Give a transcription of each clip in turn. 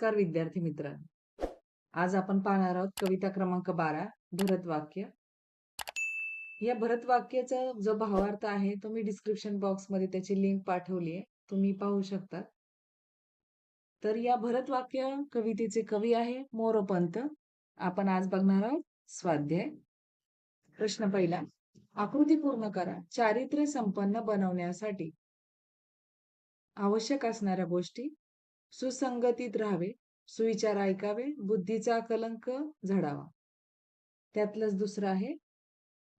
नमस्कार विद्यार्थी मित्रांनो. आज आपण पाहणार आहोत कविता क्रमांक बारा भरत वाक्य या भरत वाक्याचा जो भावार्थ आहे तो मी डिस्क्रिप्शन बॉक्समध्ये त्याची लिंक पाठवली आहे. तुम्ही पाहू शकता. तर या भरत वाक्य कवितेचे कवी आहे मोरपंत. आपण आज बघणार आहोत स्वाध्याय. प्रश्न पहिला. आकृती पूर्ण करा. चारित्र्य संपन्न बनवण्यासाठी आवश्यक असणाऱ्या गोष्टी सुसंगतीत राहावे सुविचार ऐकावे बुद्धीचा कलंक झाडावा. त्यातलंच दुसरं आहे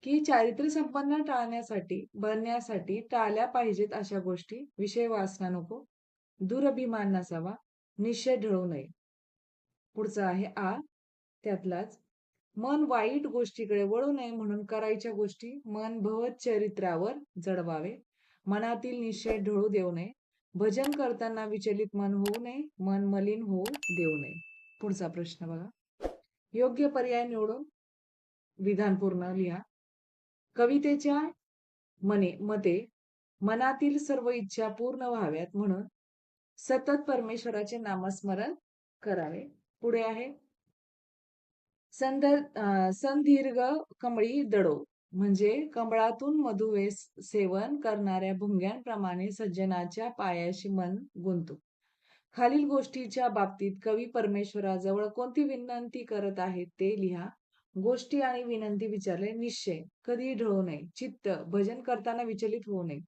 की चारित्र्य संपन्न टाळण्यासाठी बनण्यासाठी टाळल्या पाहिजेत अशा गोष्टी. विषय वाचना नको दुरभिमान नसावा निश्चय ढळू नये. पुढचं आहे आ त्यातलाच मन वाईट गोष्टीकडे वळू नये म्हणून करायच्या गोष्टी मन भवत चरित्रावर जडवावे. मनातील निश्चय ढळू देऊ नये. भजन करताना विचलित मन होऊ नये मन मलिन होऊ देऊ नये. पुढचा प्रश्न बघा. योग्य पर्याय निवडून विधान पूर्ण लिहा. कवितेच्या मने मते मनातील सर्व इच्छा पूर्ण व्हाव्यात म्हणून सतत परमेश्वराचे नामस्मरण करावे. पुढे आहे. संद संदीर्घ कमळी दडो. म्हणजे कमळातून मधुवेस सेवन करणाऱ्या भुंग्यांप्रमाणे सज्जनाच्या पायाशी मन गुंतू. खालील गोष्टीच्या बाबतीत कवी परमेश्वराजवळ कोणती विनंती करत आहेत ते लिहा. गोष्टी आणि विनंती विचारले निश्चय. कधी ढळू नये. चित्त भजन करताना विचलित होऊ नये.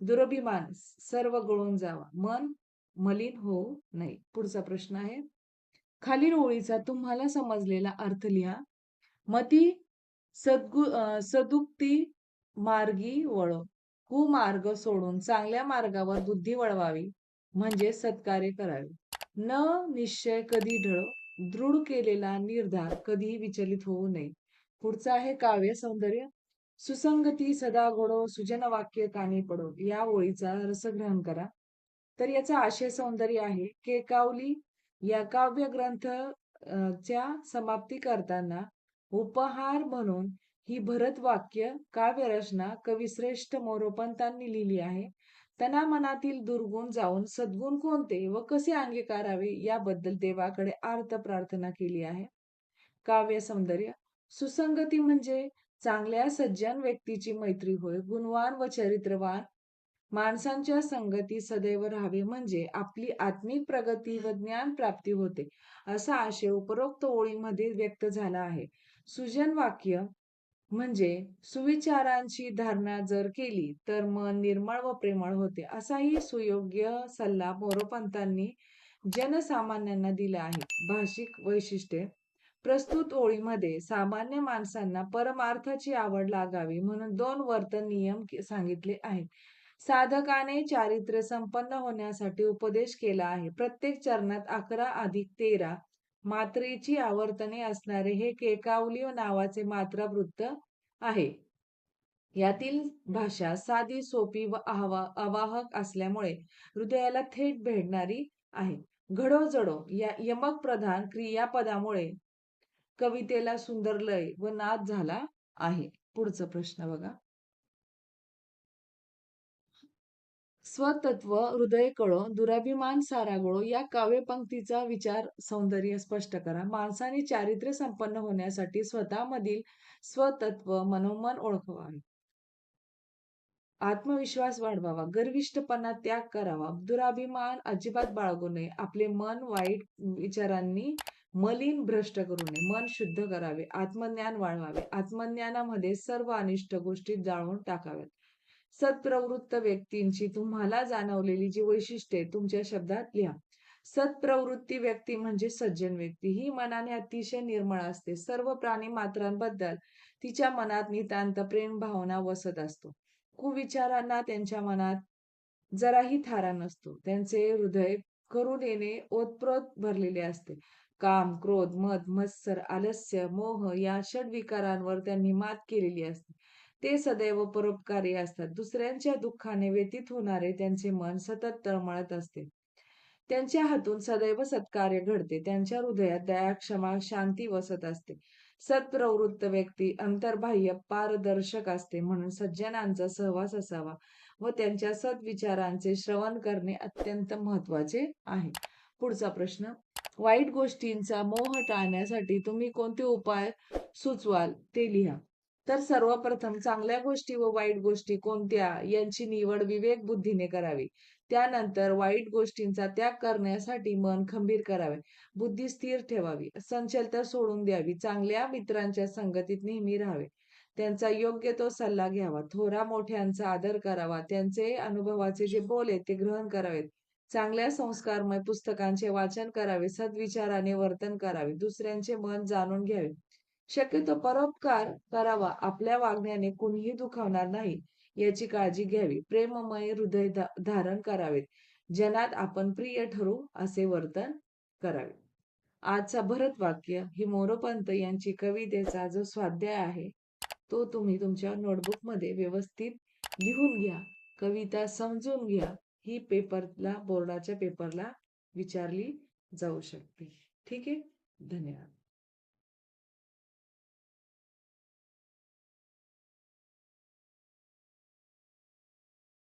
दुरभिमान सर्व गळून जावा. मन मलिन होऊ नये. पुढचा प्रश्न आहे. खालील ओळीचा तुम्हाला समजलेला अर्थ लिहा. मती सद्गु सदुक्ती मार्गी वळो कुमार्ग सोडून चांगल्या मार्गावर बुद्धी वळवावी म्हणजे सत्कार्य करावे. न निश्चय कधी ढळ दृढ केलेला निर्धार कधीही विचलित होऊ नये. पुढचं आहे काव्य सौंदर्य. सुसंगती सदा घोडो सुजन वाक्य कानी पडो या ओळीचा रसग्रहण करा. तर याचा आशय सौंदर्य आहे केकावली या काव्य ग्रंथ च्या समाप्ती करताना उपहार म्हणून ही भरत वाक्य काव्यरचना कविश्रेष्ठ मोरोपंतांनी लिहिली आहे. त्यांना मनातील दुर्गुण जाऊन सद्गुण कोणते व कसे अंगीकारावे याबद्दल देवाकडे आर्त प्रार्थना केली आहे. काव्य सौंदर्य सुसंगती म्हणजे चांगल्या सज्जन व्यक्तीची मैत्री होय गुणवान व चरित्रवान. माणसांच्या संगती सदैव राहावे म्हणजे आपली आत्मिक प्रगती व ज्ञान प्राप्ती होते असा आशय उपरोक्त ओळीमध्ये व्यक्त झाला आहे. सुजन वाक्य म्हणजे सुविचारांची धारणा जर केली तर मन निर्मळ व प्रेमळ होते. असाही सुयोग्य सल्ला मोरोपंतांनी जनसामान्यांना दिला आहे. भाषिक वैशिष्ट्ये. प्रस्तुत ओळीमध्ये सामान्य माणसांना परमार्थाची आवड लागावी म्हणून दोन वर्तन नियम सांगितले आहेत. साधकाने चारित्र्य संपन्न होण्यासाठी उपदेश केला आहे. प्रत्येक चरणात अकरा अधिक तेरा मात्रेची आवर्तने असणारे हे केकावली नावाचे मात्रा वृत्त आहे. यातील भाषा साधी सोपी व अवाहक असल्यामुळे हृदयाला थेट भेडणारी आहे. घडो जडो या यमक प्रधान क्रियापदामुळे कवितेला सुंदर लय व नाद झाला आहे. पुढचा प्रश्न बघा. स्वतत्व हृदय कळो दुराभिमान सारागोळो या काव्यपंक्तीचा विचार सौंदर्य स्पष्ट करा. माणसाने चारित्र्य संपन्न होण्यासाठी स्वतःमधील स्वतत्व मनोमन ओळखवावे आत्मविश्वास वाढवावा. गर्विष्ठपणा त्याग करावा. दुराभिमान अजिबात बाळगू नये. आपले मन वाईट विचारांनी मलिन भ्रष्ट करू नये. मन शुद्ध करावे. आत्मज्ञान वाढवावे. आत्मज्ञानामध्ये सर्व अनिष्ट गोष्टी जाळून टाकाव्यात. सत्प्रवृत्त व्यक्तींची तुम्हाला जाणवलेली जी वैशिष्ट्ये तुमच्या शब्दात लिहा. सत्प्रवृत्ती व्यक्ती म्हणजे सज्जन व्यक्ती. ही मनाने अतिशय निर्मळ असते. सर्व प्राणी मात्रांबद्दल तिच्या मनात नितांत प्रेम भावना वसत असतो. कुविचारांना त्यांच्या मनात जराही थारा नसतो. त्यांचे हृदय करू देणे ओतप्रोत भरलेले असते. काम क्रोध मद मत्सर आलस्य मोह या षड विकारांवर त्यांनी मात केलेली असते. ते सदैव परोपकारी असतात. दुसऱ्यांच्या दुःखाने व्यतीत होणारे त्यांचे मन सतत तळमळत असते. त्यांच्या हातून सदैव सत्कार्य घडते. त्यांच्या हृदयात दया क्षमा शांती वसत असते. सत्प्रवृत्त व्यक्ती अंतर्बाह्य पारदर्शक असते म्हणून सज्जनांचा सहवास असावा व त्यांच्या सद्विचारांचे श्रवण करणे अत्यंत महत्त्वाचे आहे. पुढचा प्रश्न वाईट गोष्टींचा मोह टाळण्यासाठी तुम्ही कोणते उपाय सुचवाल ते लिहा. तर सर्वप्रथम चांगल्या गोष्टी व वाईट गोष्टी कोणत्या यांची निवड विवेक बुद्धीने करावी. त्यानंतर वाईट गोष्टींचा त्याग करण्यासाठी मन खंबीर करावे. बुद्धी स्थिर ठेवावी. संचलता सोडून द्यावी. चांगल्या मित्रांच्या संगतीत नेहमी राहावे. त्यांचा योग्य तो सल्ला घ्यावा. थोरा मोठ्यांचा आदर करावा. त्यांचे अनुभवाचे जे बोल आहेत ते ग्रहण करावेत. चांगल्या संस्कारमय पुस्तकांचे वाचन करावे. सद्विचाराने वर्तन करावे. दुसऱ्यांचे मन जाणून घ्यावे. शक्यतो परोपकार करावा आपल्या वागण्याने कुणीही दुखावणार नाही याची काळजी घ्यावी. प्रेममय हृदय धारण करावेत. जनात आपण प्रिय ठरू असे वर्तन करावे. आजचा भरत वाक्य ही मोरोपंत यांची कवितेचा जो स्वाध्याय आहे तो तुम्ही तुमच्या नोटबुकमध्ये व्यवस्थित लिहून घ्या. कविता समजून घ्या. ही पेपरला बोर्डाच्या पेपरला विचारली जाऊ शकते. ठीक आहे? धन्यवाद.